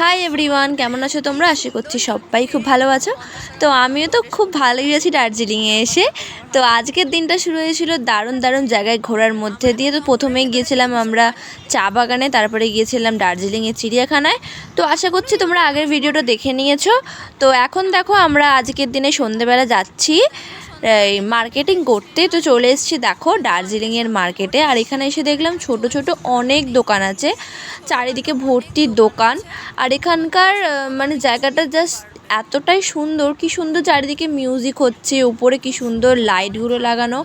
Hi everyone কেমন আছো তোমরা? আশা করছি সবাই খুব ভালো আছো। তো আমিও তো খুব ভালোই আছি দার্জিলিংয়ে এসে। তো আজকের দিনটা শুরু হয়েছিল দারুণ দারুণ জায়গায় ঘোরার মধ্যে দিয়ে। তো প্রথমেই গিয়েছিলাম আমরা চা বাগানে, তারপরে গিয়েছিলাম দার্জিলিংয়ের চিড়িয়াখানায়। তো আশা করছি তোমরা আগের ভিডিওটা দেখে নিয়েছো। তো এখন দেখো আমরা আজকের দিনে সন্ধেবেলা যাচ্ছি। মার্কেটিং করতে। তো চলে এসেছি দেখো দার্জিলিংয়ের মার্কেটে আর এখানে এসে দেখলাম ছোট ছোট অনেক দোকান আছে। চারিদিকে ভর্তি দোকান। আর এখানকার মানে জায়গাটা জাস্ট এতটাই সুন্দর। কি সুন্দর চারিদিকে মিউজিক হচ্ছে, উপরে কি সুন্দর লাইটগুলো লাগানো।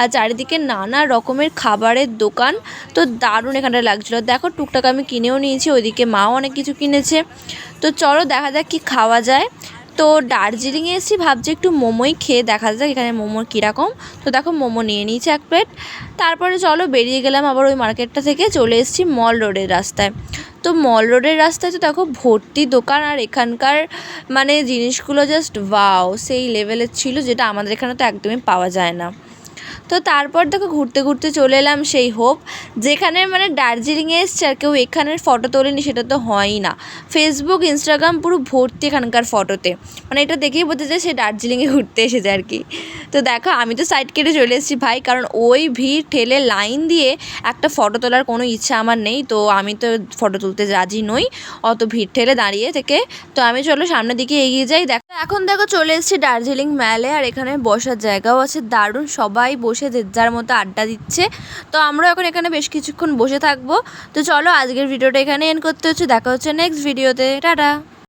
আর চারিদিকে নানা রকমের খাবারের দোকান। তো দারুণ এখানটা লাগছিল। দেখো, টুকটাক আমি কিনেও নিয়েছি, ওইদিকে মাও অনেক কিছু কিনেছে। তো চলো দেখা যাক কি খাওয়া যায়। তো দার্জিলিংয়ে এসেছি, ভাবছি একটু মোমোই খেয়ে দেখা যাক এখানে মোমো কীরকম। তো দেখো মোমো নিয়ে নিয়েছি এক প্লেট। তারপরে চলো বেরিয়ে গেলাম আবার ওই মার্কেটটা থেকে, চলে এসেছি মল রোডের রাস্তায়। তো মল রোডের রাস্তায় তো দেখো ভর্তি দোকান আর এখানকার মানে জিনিসগুলো জাস্ট ওয়াও সেই লেভেলের ছিল যেটা আমাদের এখানে তো একদমই পাওয়া যায় না। তো তারপর দেখো ঘুরতে ঘুরতে চলে এলাম সেই হোপ, যেখানে মানে দার্জিলিংয়ে এসছে আর কেউ এখানের ফটো তোলেনি সেটা তো হয়ই না। ফেসবুক ইনস্টাগ্রাম পুরো ভর্তি এখানকার ফটোতে। মানে এটা দেখেই বোঝা যায় সে দার্জিলিংয়ে ঘুরতে এসেছে আর কি। তো দেখো, আমি তো সাইড কেটে চলে এসেছি ভাই, কারণ ওই ভিড় ঠেলে লাইন দিয়ে একটা ফটো তোলার কোনো ইচ্ছা আমার নেই, তো আমি তো ফটো তুলতে রাজি নই, অত ভিড় ঠেলে দাঁড়িয়ে থেকে। তো আমি চলো সামনের দিকে এগিয়ে যাই, দেখো। এখন দেখো চলে এসেছি দার্জিলিং ম্যালে আর এখানে বসার জায়গাও আছে, দারুণ, সবাই বসে যে যার মতো আড্ডা দিচ্ছে। তো আমরা এখন এখানে বেশ কিছুক্ষণ বসে থাকব। তো চলো আজকের ভিডিওটা এখানে এন্ড করতে হচ্ছে, দেখা হচ্ছে নেক্সট ভিডিওতে টাটা।